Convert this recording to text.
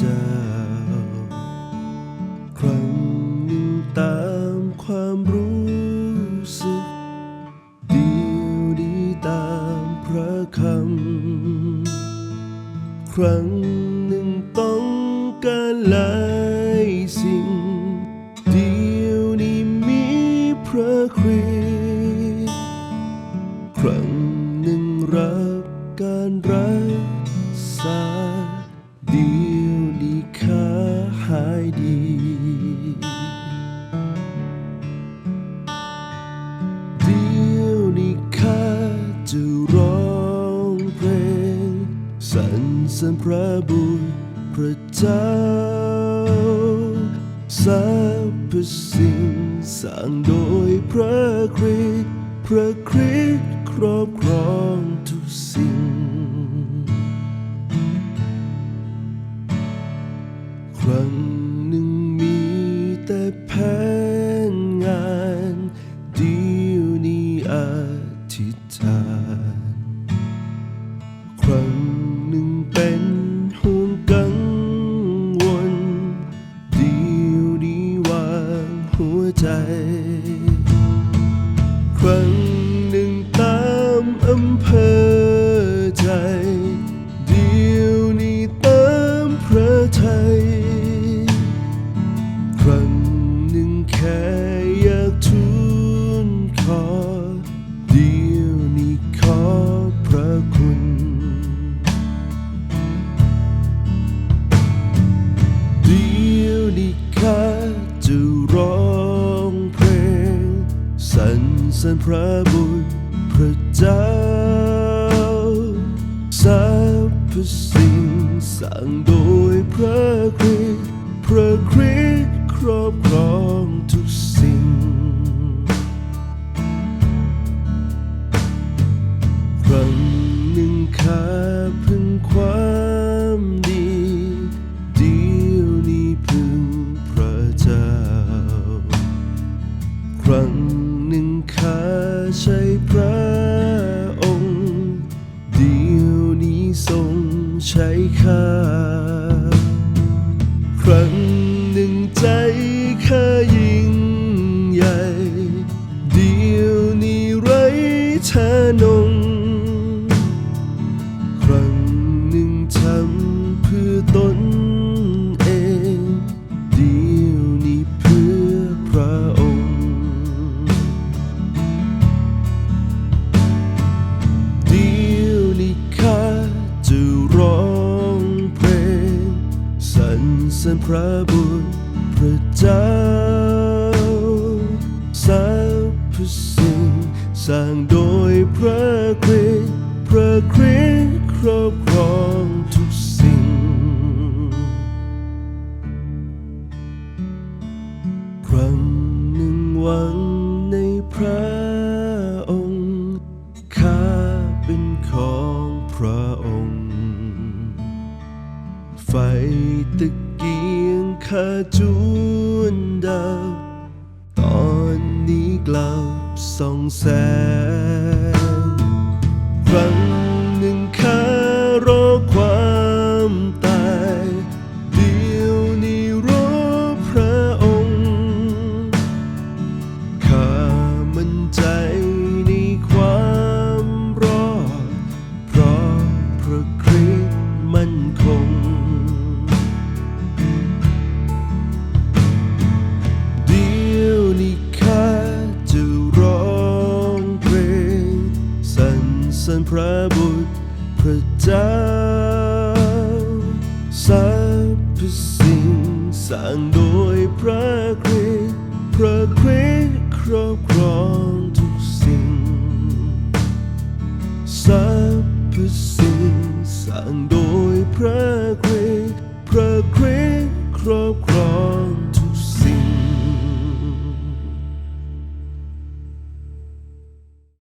จ้า ครั้งหนึ่งตามความรู้สึก เดียวดีตามพระคำครั้ง ริญพระบุตรพระเจ้าสรรพสิ่งสร้างโดยพระคริสต์พระคริสต์ครอบครองทุกสิ่ง อำเภอใจ เดียวนี้ตามพระไทย ครั้งหนึ่งแค่อยากทูลขอ เดียวนี้ขอพระคุณ เดียวนี้ข้าจะร้องเพลงสรรเสริญพระบุตร พระเจ้าสรรพสิ่งสร้างโดยพระคริสต์พระคริสต์ครอบครองทุกสิ่ง ครั้งหนึ่งข้าพึ่งความดีเดียวนี้พึ่งพระเจ้า ครั้งหนึ่ง คาครั้งหนึ่งใจข้ายิ่งใหญ่ เดียวนี้ไร้ชานง เสริญพระบุตรพระเจ้าสรรพสิ่งสร้างโดยพระคริสต์พระคริสต์ครอบครองทุกสิ่ง ครั้งหนึ่งหวังในพระองค์ข้าเป็นของพระองค์ ไฟตะเกี ยงข้าจูนดับตอนนี้กลับส่องแสงครั้ง พระเจ้าสรรพสิ่งสร้างโดยพระคริสต์พระคริสต์ครอบครองทุกสิ่งสรรพสิ่งสร้างโดยพระ